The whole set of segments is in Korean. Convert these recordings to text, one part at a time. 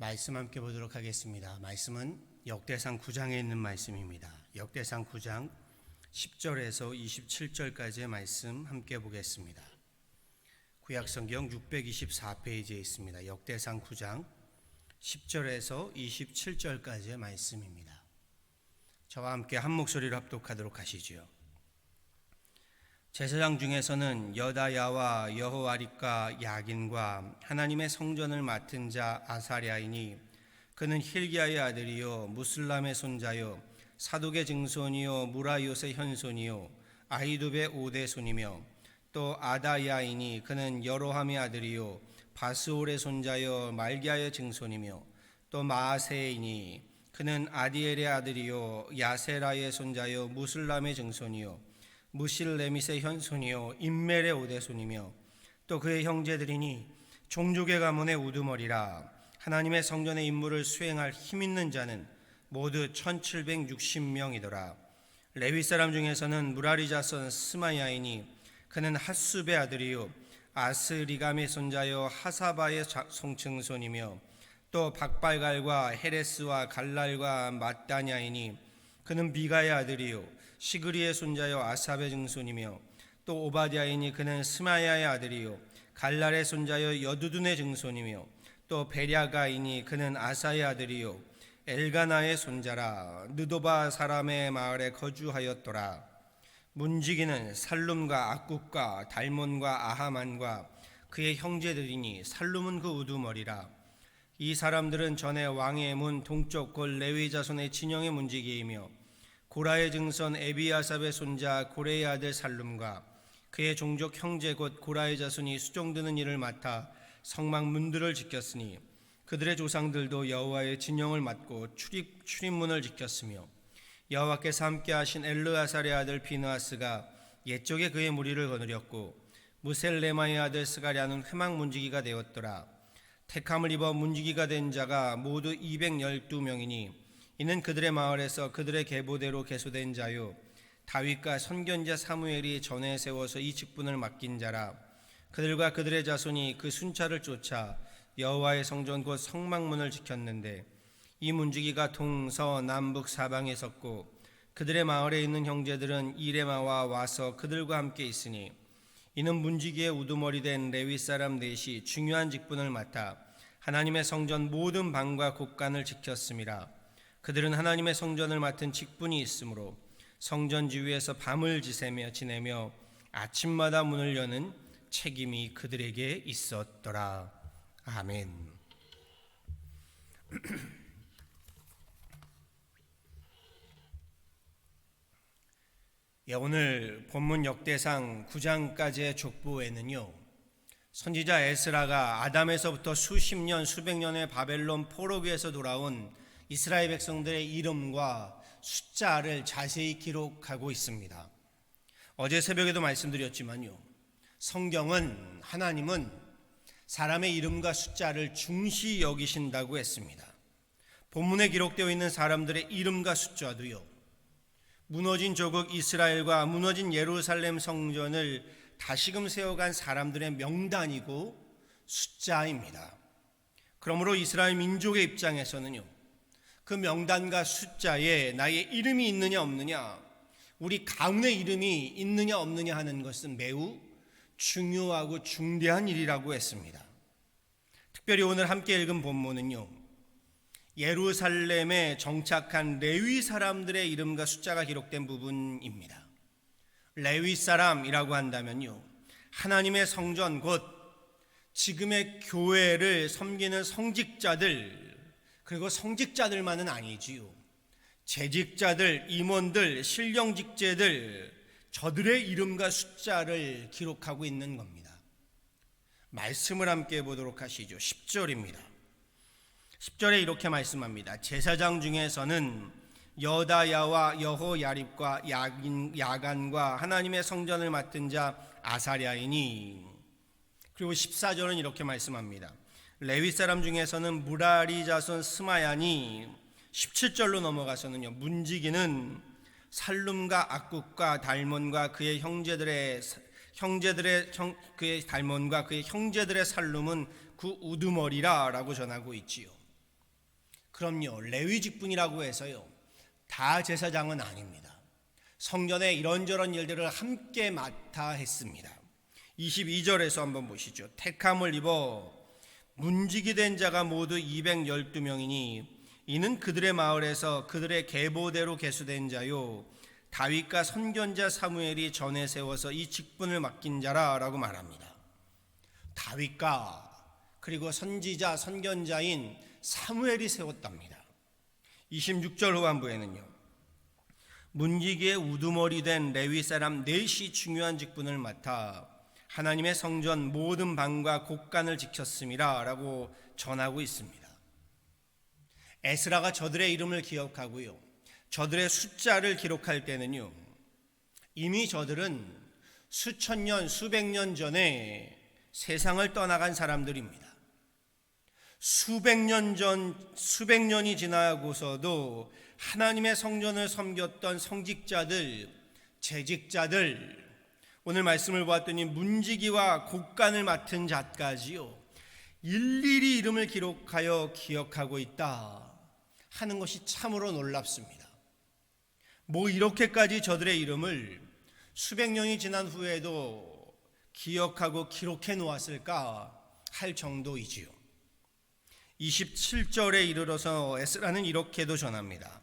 말씀 함께 보도록 하겠습니다. 말씀은 역대상 9장에 있는 말씀입니다. 역대상 9장 10절에서 27절까지의 말씀 함께 보겠습니다. 구약 성경 624페이지에 있습니다. 역대상 9장 10절에서 27절까지의 말씀입니다. 저와 함께 한 목소리로 합독하도록 하시지요. 제사장 중에서는 여다야와 여호와립과 야긴과 하나님의 성전을 맡은 자 아사랴이니 그는 힐기야의 아들이요 무슬람의 손자요 사독의 증손이요 무라이옷의 현손이요 아이두베 오대 손이며 또 아다야이니 그는 여로함의 아들이요 바스올의 손자요 말기야의 증손이며 또 마아세이니 그는 아디엘의 아들이요 야세라의 손자요 무슬람의 증손이요 무실레밋의 현손이요 인멜의 오대손이며 또 그의 형제들이니 종족의 가문의 우두머리라. 하나님의 성전의 임무를 수행할 힘 있는 자는 모두 1760명이더라. 레위 사람 중에서는 무라리 자손 스마야이니 그는 핫숲의 아들이요 아스리감의 손자요 하사바의 송층손이며 또 박발갈과 헤레스와 갈랄과 마따냐이니 그는 비가의 아들이요 시그리의 손자요 아삽의 증손이며 또 오바디아이니 그는 스마야의 아들이요 갈랄의 손자요 여두둔의 증손이며 또 베랴가이니 그는 아사의 아들이요 엘가나의 손자라 느도바 사람의 마을에 거주하였더라. 문지기는 살룸과 악국과 달몬과 아하만과 그의 형제들이니 살룸은 그 우두머리라. 이 사람들은 전에 왕의 문 동쪽 골 레위 자손의 진영의 문지기이며 고라의 증손 에비아삽의 손자 고레의 아들 살룸과 그의 종족 형제 곧 고라의 자손이 수종드는 일을 맡아 성막 문들을 지켰으니 그들의 조상들도 여호와의 진영을 맡고 출입 출입문을 지켰으며 여호와께서 함께 하신 엘르아살의 아들 비느하스가 옛적에 그의 무리를 거느렸고 무셀레마의 아들 스가랴는 회막 문지기가 되었더라. 택함을 입어 문지기가 된 자가 모두 212명이니 이는 그들의 마을에서 그들의 계보대로 계수된 자요. 다윗과 선견자 사무엘이 전에 세워서 이 직분을 맡긴 자라. 그들과 그들의 자손이 그 순찰을 쫓아 여호와의 성전 곧 성막문을 지켰는데 이 문지기가 동서 남북 사방에 섰고 그들의 마을에 있는 형제들은 이레마와 와서 그들과 함께 있으니 이는 문지기의 우두머리 된 레위 사람 넷이 중요한 직분을 맡아 하나님의 성전 모든 방과 곳간을 지켰음이라 그들은 하나님의 성전을 맡은 직분이 있으므로 성전 지위에서 밤을 지새며 지내며 아침마다 문을 여는 책임이 그들에게 있었더라. 아멘. 예, 오늘 본문 역대상 9장까지의 족보에는요. 선지자 에스라가 아담에서부터 수십 년, 수백 년의 바벨론 포로기에서 돌아온 이스라엘 백성들의 이름과 숫자를 자세히 기록하고 있습니다. 어제 새벽에도 말씀드렸지만요. 성경은 하나님은 사람의 이름과 숫자를 중시 여기신다고 했습니다. 본문에 기록되어 있는 사람들의 이름과 숫자도요. 무너진 조국 이스라엘과 무너진 예루살렘 성전을 다시금 세워간 사람들의 명단이고 숫자입니다. 그러므로 이스라엘 민족의 입장에서는요. 그 명단과 숫자에 나의 이름이 있느냐 없느냐, 우리 가문의 이름이 있느냐 없느냐 하는 것은 매우 중요하고 중대한 일이라고 했습니다. 특별히 오늘 함께 읽은 본문은요. 예루살렘에 정착한 레위 사람들의 이름과 숫자가 기록된 부분입니다. 레위 사람이라고 한다면요. 하나님의 성전 곧 지금의 교회를 섬기는 성직자들 그리고 성직자들만은 아니지요. 재직자들, 임원들, 실령직제들 저들의 이름과 숫자를 기록하고 있는 겁니다. 말씀을 함께 보도록 하시죠. 10절입니다. 10절에 이렇게 말씀합니다. 제사장 중에서는 여다야와 여호야립과 야간과 하나님의 성전을 맡은 자 아사랴이니 그리고 14절은 이렇게 말씀합니다. 레위 사람 중에서는 무라리 자손 스마야니 17절로 넘어가서는요. 문지기는 살룸과 악국과 달몬과 그의 형제들의 형제들의 형, 그의 달몬과 그의 형제들의 살룸은 그 우두머리라라고 전하고 있지요. 그럼요. 레위 직분이라고 해서요. 다 제사장은 아닙니다. 성전에 이런저런 일들을 함께 맡아 했습니다. 22절에서 한번 보시죠. 택함을 입어 문지기 된 자가 모두 212명이니 이는 그들의 마을에서 그들의 계보대로 계수된 자요 다윗과 선견자 사무엘이 전에 세워서 이 직분을 맡긴 자라라고 말합니다. 다윗과 그리고 선지자 선견자인 사무엘이 세웠답니다. 26절 후반부에는요. 문지기의 우두머리 된 레위 사람 넷이 중요한 직분을 맡아 하나님의 성전 모든 방과 곳간을 지켰음이라라고 전하고 있습니다. 에스라가 저들의 이름을 기억하고요. 저들의 숫자를 기록할 때는요. 이미 저들은 수천 년, 수백 년 전에 세상을 떠나간 사람들입니다. 수백 년 전, 수백 년이 지나고서도 하나님의 성전을 섬겼던 성직자들, 재직자들, 오늘 말씀을 보았더니 문지기와 곡간을 맡은 자까지요. 일일이 이름을 기록하여 기억하고 있다 하는 것이 참으로 놀랍습니다. 뭐 이렇게까지 저들의 이름을 수백 년이 지난 후에도 기억하고 기록해 놓았을까 할 정도이지요. 27절에 이르러서 에스라는 이렇게도 전합니다.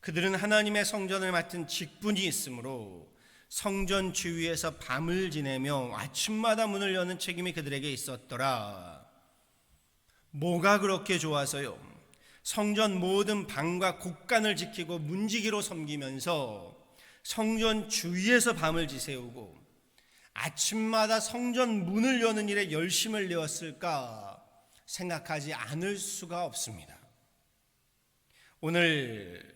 그들은 하나님의 성전을 맡은 직분이 있으므로 성전 주위에서 밤을 지내며 아침마다 문을 여는 책임이 그들에게 있었더라. 뭐가 그렇게 좋아서요? 성전 모든 방과 곳간을 지키고 문지기로 섬기면서 성전 주위에서 밤을 지새우고 아침마다 성전 문을 여는 일에 열심을 내었을까 생각하지 않을 수가 없습니다. 오늘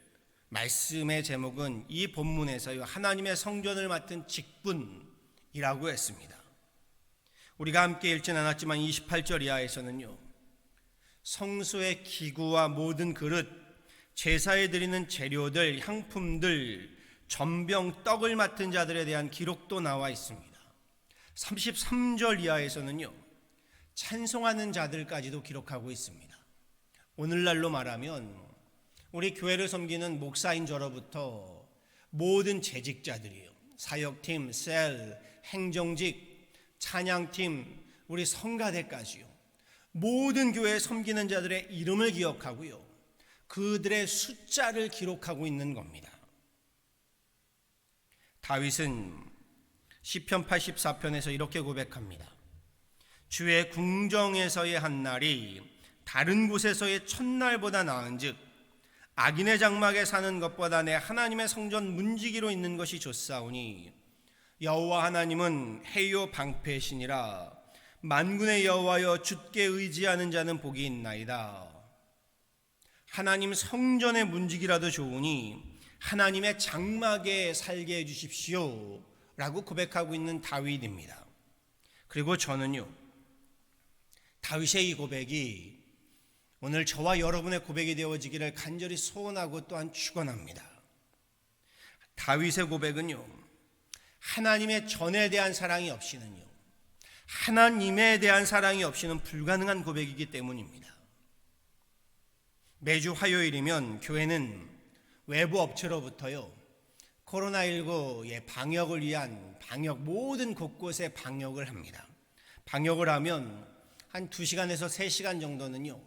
말씀의 제목은 이 본문에서요 하나님의 성전을 맡은 직분이라고 했습니다. 우리가 함께 읽진 않았지만 28절 이하에서는요 성소의 기구와 모든 그릇, 제사에 드리는 재료들, 향품들, 전병, 떡을 맡은 자들에 대한 기록도 나와 있습니다. 33절 이하에서는요 찬송하는 자들까지도 기록하고 있습니다. 오늘날로 말하면 우리 교회를 섬기는 목사인 저로부터 모든 재직자들이요. 사역팀, 셀, 행정직, 찬양팀, 우리 성가대까지요. 모든 교회에 섬기는 자들의 이름을 기억하고요. 그들의 숫자를 기록하고 있는 겁니다. 다윗은 시편 84편에서 이렇게 고백합니다. 주의 궁정에서의 한 날이 다른 곳에서의 첫날보다 나은즉 악인의 장막에 사는 것보다 내 하나님의 성전 문지기로 있는 것이 좋사오니 여호와 하나님은 해요 방패시니라. 만군의 여호와여 주께 의지하는 자는 복이 있나이다. 하나님 성전의 문지기라도 좋으니 하나님의 장막에 살게 해 주십시오 라고 고백하고 있는 다윗입니다. 그리고 저는요 다윗의 이 고백이 오늘 저와 여러분의 고백이 되어지기를 간절히 소원하고 또한 축원합니다. 다윗의 고백은요. 하나님의 전에 대한 사랑이 없이는요. 하나님에 대한 사랑이 없이는 불가능한 고백이기 때문입니다. 매주 화요일이면 교회는 외부 업체로부터요. 코로나19의 방역을 위한 방역 모든 곳곳에 방역을 합니다. 방역을 하면 한 2시간에서 3시간 정도는요.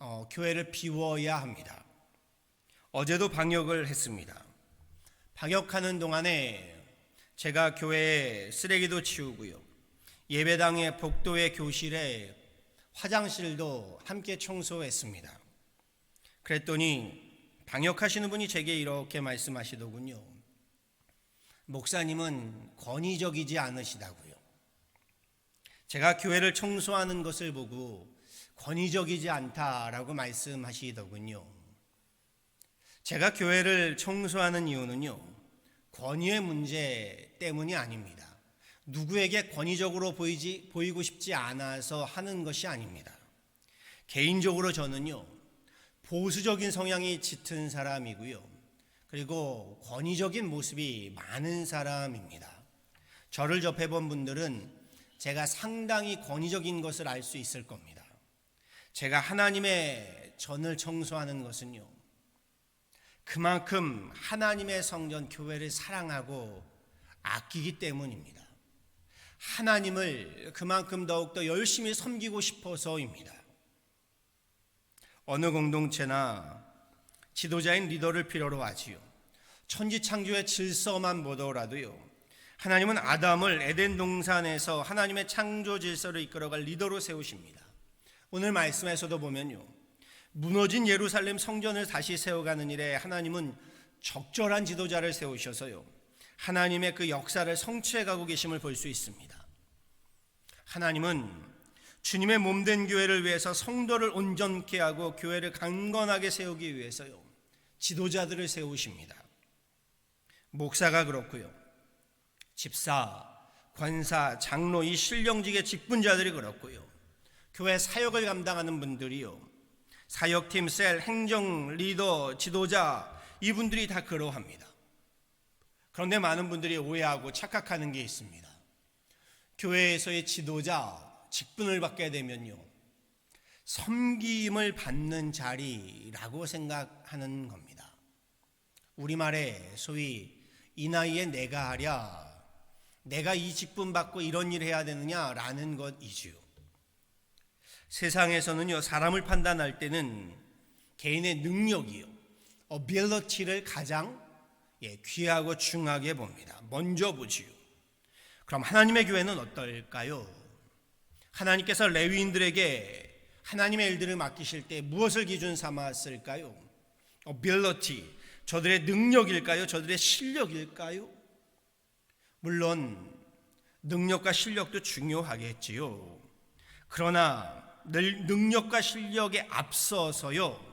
어, 교회를 비워야 합니다. 어제도 방역을 했습니다. 방역하는 동안에 제가 교회에 쓰레기도 치우고요. 예배당의 복도의 교실에 화장실도 함께 청소했습니다. 그랬더니 방역하시는 분이 제게 이렇게 말씀하시더군요. 목사님은 권위적이지 않으시다고요. 제가 교회를 청소하는 것을 보고 권위적이지 않다라고 말씀하시더군요. 제가 교회를 청소하는 이유는요, 권위의 문제 때문이 아닙니다. 누구에게 권위적으로 보이지, 보이고 싶지 않아서 하는 것이 아닙니다. 개인적으로 저는요, 보수적인 성향이 짙은 사람이고요. 그리고 권위적인 모습이 많은 사람입니다. 저를 접해본 분들은 제가 상당히 권위적인 것을 알 수 있을 겁니다. 제가 하나님의 전을 청소하는 것은요. 그만큼 하나님의 성전 교회를 사랑하고 아끼기 때문입니다. 하나님을 그만큼 더욱더 열심히 섬기고 싶어서입니다. 어느 공동체나 지도자인 리더를 필요로 하지요. 천지창조의 질서만 보더라도요. 하나님은 아담을 에덴 동산에서 하나님의 창조 질서를 이끌어갈 리더로 세우십니다. 오늘 말씀에서도 보면요. 무너진 예루살렘 성전을 다시 세워가는 일에 하나님은 적절한 지도자를 세우셔서요. 하나님의 그 역사를 성취해 가고 계심을 볼 수 있습니다. 하나님은 주님의 몸된 교회를 위해서 성도를 온전케 하고 교회를 강건하게 세우기 위해서요. 지도자들을 세우십니다. 목사가 그렇고요. 집사, 관사, 장로 이 신령직의 직분자들이 그렇고요. 교회 사역을 감당하는 분들이요. 사역팀, 셀, 행정, 리더, 지도자 이분들이 다 그러합니다. 그런데 많은 분들이 오해하고 착각하는 게 있습니다. 교회에서의 지도자 직분을 받게 되면요. 섬김을 받는 자리라고 생각하는 겁니다. 우리말에 소위 이 나이에 내가 하랴, 내가 이 직분 받고 이런 일 해야 되느냐라는 것이지요. 세상에서는요, 사람을 판단할 때는 개인의 능력이요, 어빌러티를 가장 예, 귀하고 중하게 봅니다. 먼저 보지요. 그럼 하나님의 교회는 어떨까요? 하나님께서 레위인들에게 하나님의 일들을 맡기실 때 무엇을 기준 삼았을까요? 어빌러티, 저들의 능력일까요? 저들의 실력일까요? 물론 능력과 실력도 중요하겠지요. 그러나 능력과 실력에 앞서서요.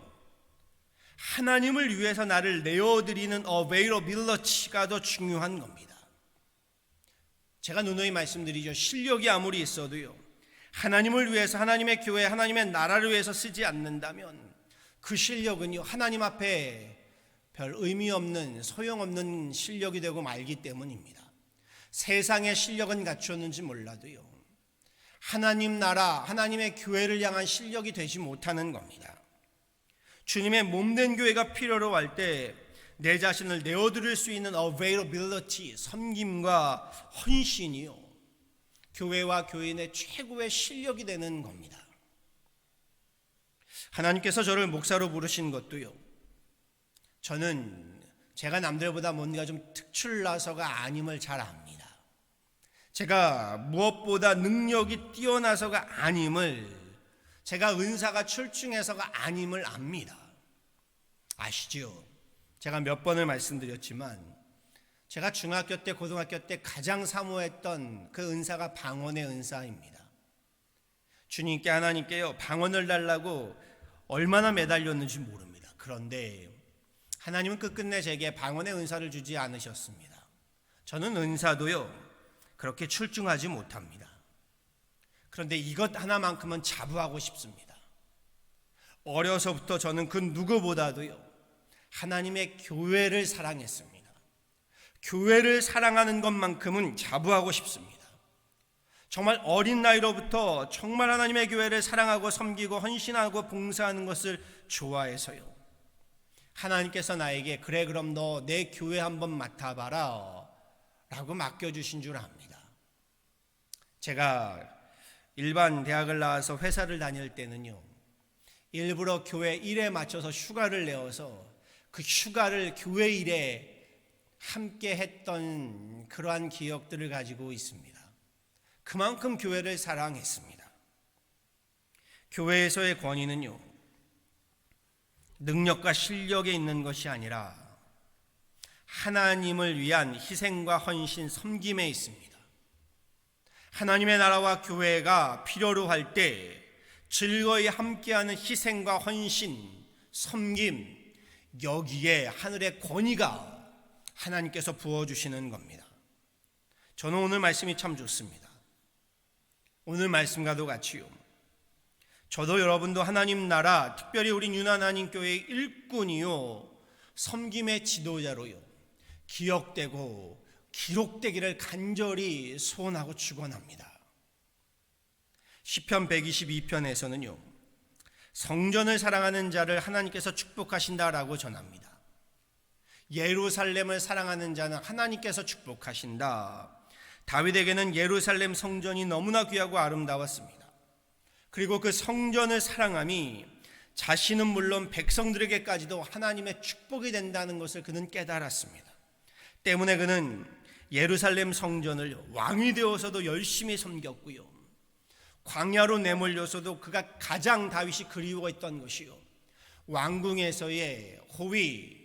하나님을 위해서 나를 내어드리는 availability가 더 중요한 겁니다. 제가 누누이 말씀드리죠. 실력이 아무리 있어도요. 하나님을 위해서 하나님의 교회, 하나님의 나라를 위해서 쓰지 않는다면 그 실력은요. 하나님 앞에 별 의미 없는 소용없는 실력이 되고 말기 때문입니다. 세상의 실력은 갖추었는지 몰라도요. 하나님 나라, 하나님의 교회를 향한 실력이 되지 못하는 겁니다. 주님의 몸된 교회가 필요로 할 때 내 자신을 내어드릴 수 있는 availability, 섬김과 헌신이요. 교회와 교인의 최고의 실력이 되는 겁니다. 하나님께서 저를 목사로 부르신 것도요. 저는 제가 남들보다 뭔가 좀 특출나서가 아님을 잘 압니다. 제가 무엇보다 능력이 뛰어나서가 아님을 제가 은사가 출중해서가 아님을 압니다. 아시죠? 제가 몇 번을 말씀드렸지만 제가 중학교 때 고등학교 때 가장 사모했던 그 은사가 방언의 은사입니다. 주님께 하나님께요 방언을 달라고 얼마나 매달렸는지 모릅니다. 그런데 하나님은 끝끝내 제게 방언의 은사를 주지 않으셨습니다. 저는 은사도요 그렇게 출중하지 못합니다. 그런데 이것 하나만큼은 자부하고 싶습니다. 어려서부터 저는 그 누구보다도요, 하나님의 교회를 사랑했습니다. 교회를 사랑하는 것만큼은 자부하고 싶습니다. 정말 어린 나이로부터 정말 하나님의 교회를 사랑하고 섬기고 헌신하고 봉사하는 것을 좋아해서요. 하나님께서 나에게 그래 그럼 너 내 교회 한번 맡아봐라 라고 맡겨주신 줄 압니다. 제가 일반 대학을 나와서 회사를 다닐 때는요, 일부러 교회 일에 맞춰서 휴가를 내어서 그 휴가를 교회 일에 함께 했던 그러한 기억들을 가지고 있습니다. 그만큼 교회를 사랑했습니다. 교회에서의 권위는요, 능력과 실력에 있는 것이 아니라 하나님을 위한 희생과 헌신, 섬김에 있습니다. 하나님의 나라와 교회가 필요로 할 때 즐거이 함께하는 희생과 헌신, 섬김, 여기에 하늘의 권위가 하나님께서 부어주시는 겁니다. 저는 오늘 말씀이 참 좋습니다. 오늘 말씀과도 같이요. 저도 여러분도 하나님 나라, 특별히 우리 유난하나님 교회의 일꾼이요. 섬김의 지도자로요. 기억되고 기록되기를 간절히 소원하고 축원합니다. 시편 122편에서는요. 성전을 사랑하는 자를 하나님께서 축복하신다라고 전합니다. 예루살렘을 사랑하는 자는 하나님께서 축복하신다. 다윗에게는 예루살렘 성전이 너무나 귀하고 아름다웠습니다. 그리고 그 성전을 사랑함이 자신은 물론 백성들에게까지도 하나님의 축복이 된다는 것을 그는 깨달았습니다. 때문에 그는 예루살렘 성전을 왕이 되어서도 열심히 섬겼고요. 광야로 내몰려서도 그가 가장 다윗이 그리워했던 것이요. 왕궁에서의 호위,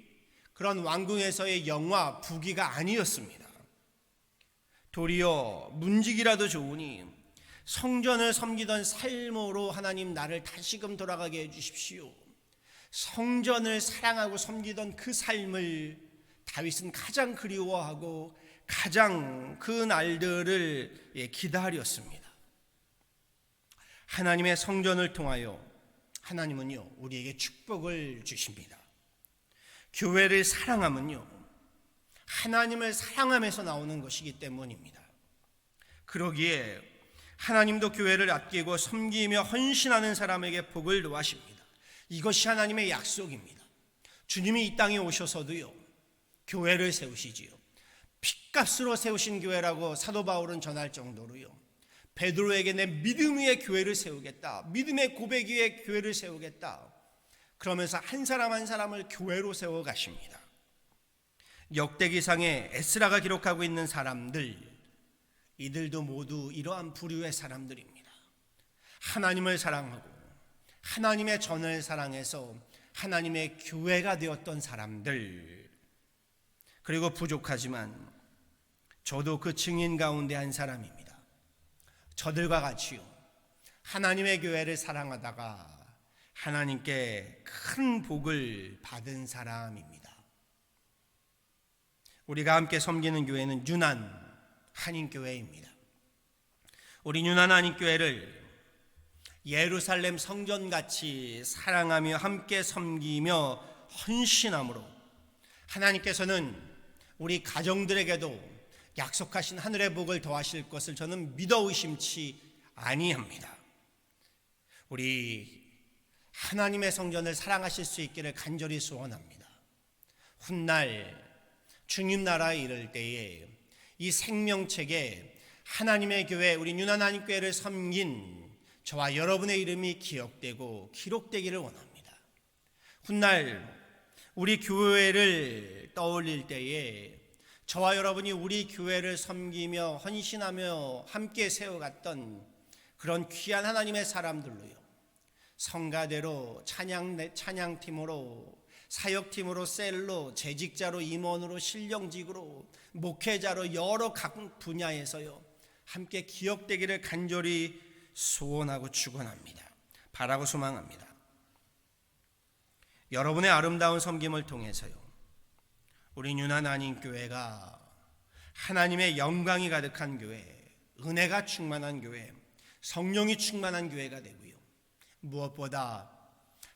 그런 왕궁에서의 영화, 부귀가 아니었습니다. 도리어 문직이라도 좋으니 성전을 섬기던 삶으로 하나님 나를 다시금 돌아가게 해 주십시오. 성전을 사랑하고 섬기던 그 삶을 다윗은 가장 그리워하고 가장 그 날들을 예, 기다렸습니다. 하나님의 성전을 통하여 하나님은요 우리에게 축복을 주십니다. 교회를 사랑함은요 하나님을 사랑함에서 나오는 것이기 때문입니다. 그러기에 하나님도 교회를 아끼고 섬기며 헌신하는 사람에게 복을 노하십니다. 이것이 하나님의 약속입니다. 주님이 이 땅에 오셔서도요 교회를 세우시지요. 핏값으로 세우신 교회라고 사도 바울은 전할 정도로요. 베드로에게 내 믿음 위에 교회를 세우겠다. 믿음의 고백 위에 교회를 세우겠다. 그러면서 한 사람 한 사람을 교회로 세워 가십니다. 역대기상에 에스라가 기록하고 있는 사람들 이들도 모두 이러한 부류의 사람들입니다. 하나님을 사랑하고 하나님의 전을 사랑해서 하나님의 교회가 되었던 사람들 그리고 부족하지만 저도 그 증인 가운데 한 사람입니다. 저들과 같이요. 하나님의 교회를 사랑하다가 하나님께 큰 복을 받은 사람입니다. 우리가 함께 섬기는 교회는 유난 한인교회입니다. 우리 유난 한인교회를 예루살렘 성전같이 사랑하며 함께 섬기며 헌신함으로 하나님께서는 우리 가정들에게도 약속하신 하늘의 복을 더하실 것을 저는 믿어 의심치 아니합니다. 우리 하나님의 성전을 사랑하실 수 있기를 간절히 소원합니다. 훗날 주님 나라에 이를 때에 이 생명책에 하나님의 교회 우리 유난 하나님 교회를 섬긴 저와 여러분의 이름이 기억되고 기록되기를 원합니다. 훗날 우리 교회를 떠올릴 때에 저와 여러분이 우리 교회를 섬기며 헌신하며 함께 세워갔던 그런 귀한 하나님의 사람들로요. 성가대로 찬양 찬양팀으로 사역팀으로 셀로 재직자로 임원으로 실령직으로 목회자로 여러 각 분야에서요. 함께 기억되기를 간절히 소원하고 축원합니다. 바라고 소망합니다. 여러분의 아름다운 섬김을 통해서요. 우리 유난 아닌 교회가 하나님의 영광이 가득한 교회, 은혜가 충만한 교회, 성령이 충만한 교회가 되고요. 무엇보다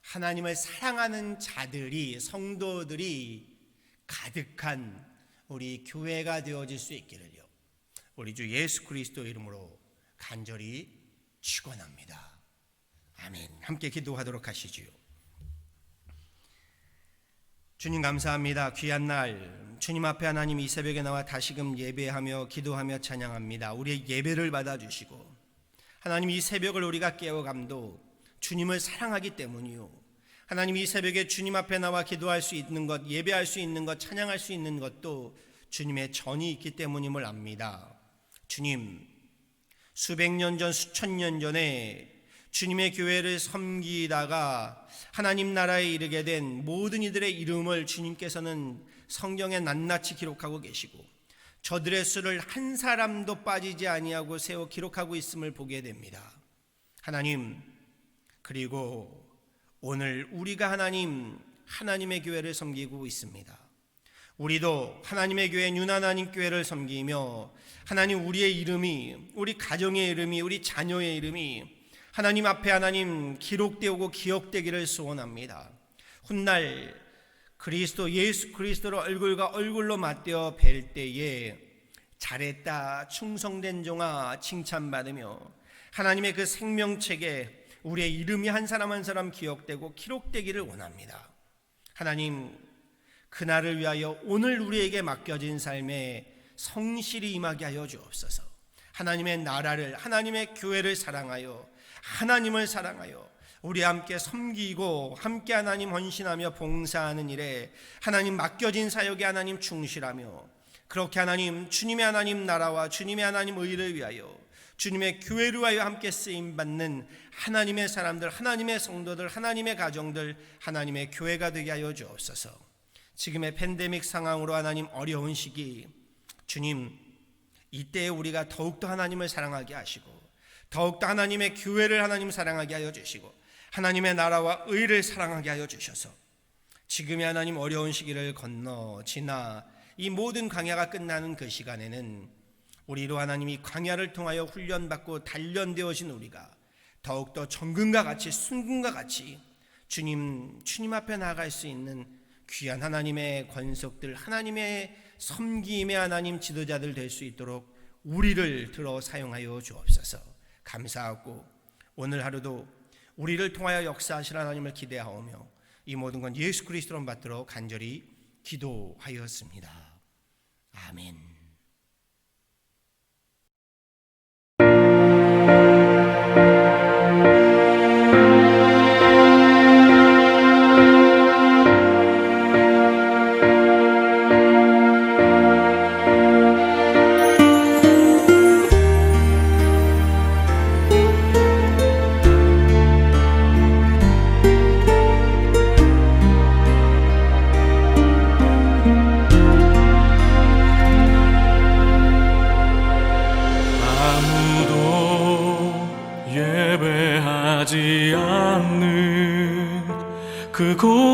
하나님을 사랑하는 자들이 성도들이 가득한 우리 교회가 되어질 수 있기를요. 우리 주 예수 그리스도 이름으로 간절히 축원합니다. 아멘. 함께 기도하도록 하시지요. 주님 감사합니다. 귀한 날 주님 앞에 하나님 이 새벽에 나와 다시금 예배하며 기도하며 찬양합니다. 우리의 예배를 받아 주시고 하나님 이 새벽을 우리가 깨어감도 주님을 사랑하기 때문이요. 하나님 이 새벽에 주님 앞에 나와 기도할 수 있는 것, 예배할 수 있는 것, 찬양할 수 있는 것도 주님의 전이 있기 때문임을 압니다. 주님, 수백 년 전, 수천 년 전에 주님의 교회를 섬기다가 하나님 나라에 이르게 된 모든 이들의 이름을 주님께서는 성경에 낱낱이 기록하고 계시고 저들의 수를 한 사람도 빠지지 아니하고 세워 기록하고 있음을 보게 됩니다. 하나님 그리고 오늘 우리가 하나님 하나님의 교회를 섬기고 있습니다. 우리도 하나님의 교회 유난 하나님 교회를 섬기며 하나님 우리의 이름이 우리 가정의 이름이 우리 자녀의 이름이 하나님 앞에 하나님 기록되고 기억되기를 소원합니다. 훗날 그리스도 예수 그리스도를 얼굴과 얼굴로 맞대어 뵐 때에 잘했다 충성된 종아 칭찬받으며 하나님의 그 생명책에 우리의 이름이 한 사람 한 사람 기억되고 기록되기를 원합니다. 하나님 그날을 위하여 오늘 우리에게 맡겨진 삶에 성실히 임하게 하여 주옵소서. 하나님의 나라를 하나님의 교회를 사랑하여 하나님을 사랑하여 우리 함께 섬기고 함께 하나님 헌신하며 봉사하는 일에 하나님 맡겨진 사역에 하나님 충실하며 그렇게 하나님 주님의 하나님 나라와 주님의 하나님 의를 위하여 주님의 교회를 위하여 함께 쓰임 받는 하나님의 사람들, 하나님의 성도들, 하나님의 가정들, 하나님의 교회가 되게 하여 주옵소서. 지금의 팬데믹 상황으로 하나님 어려운 시기 주님 이때에 우리가 더욱더 하나님을 사랑하게 하시고 더욱더 하나님의 교회를 하나님 사랑하게 하여 주시고 하나님의 나라와 의를 사랑하게 하여 주셔서 지금의 하나님 어려운 시기를 건너 지나 이 모든 광야가 끝나는 그 시간에는 우리로 하나님이 광야를 통하여 훈련받고 단련되어진 우리가 더욱더 정금과 같이 순금과 같이 주님 주님 앞에 나아갈 수 있는 귀한 하나님의 권속들 하나님의 섬김의 하나님 지도자들 될 수 있도록 우리를 들어 사용하여 주옵소서 감사하고 오늘 하루도 우리를 통하여 역사하실 하나님을 기대하오며 이 모든 건 예수 그리스도로 받들어 간절히 기도하였습니다. 아멘.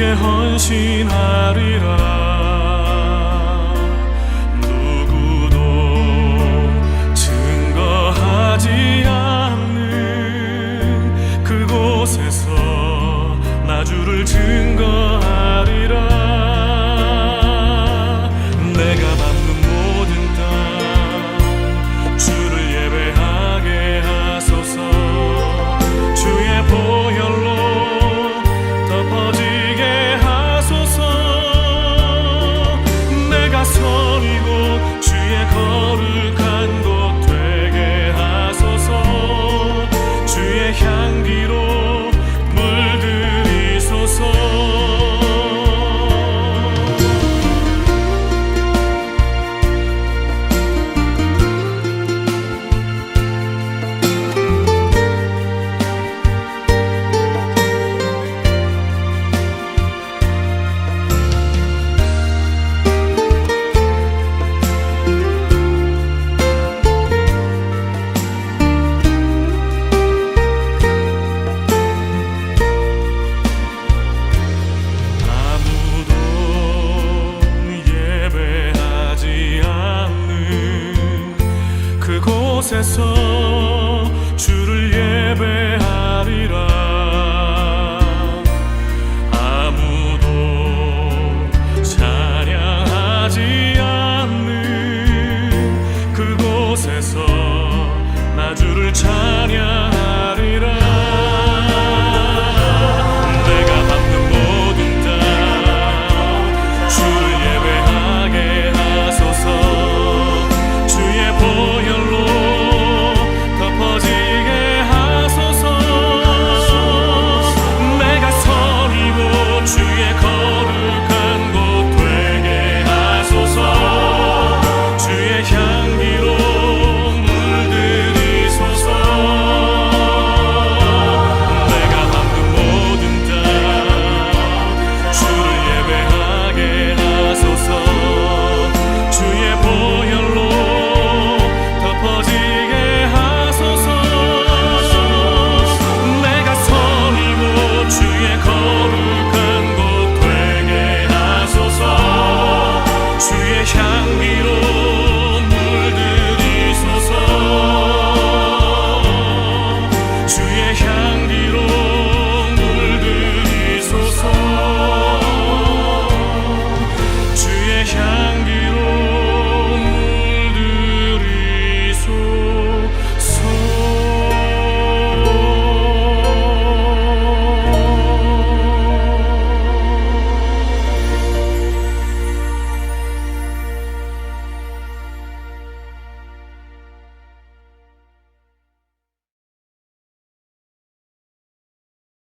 주께 헌신하리라. 누구도 증거하지 않는 그곳에서 나 주를 증거하리라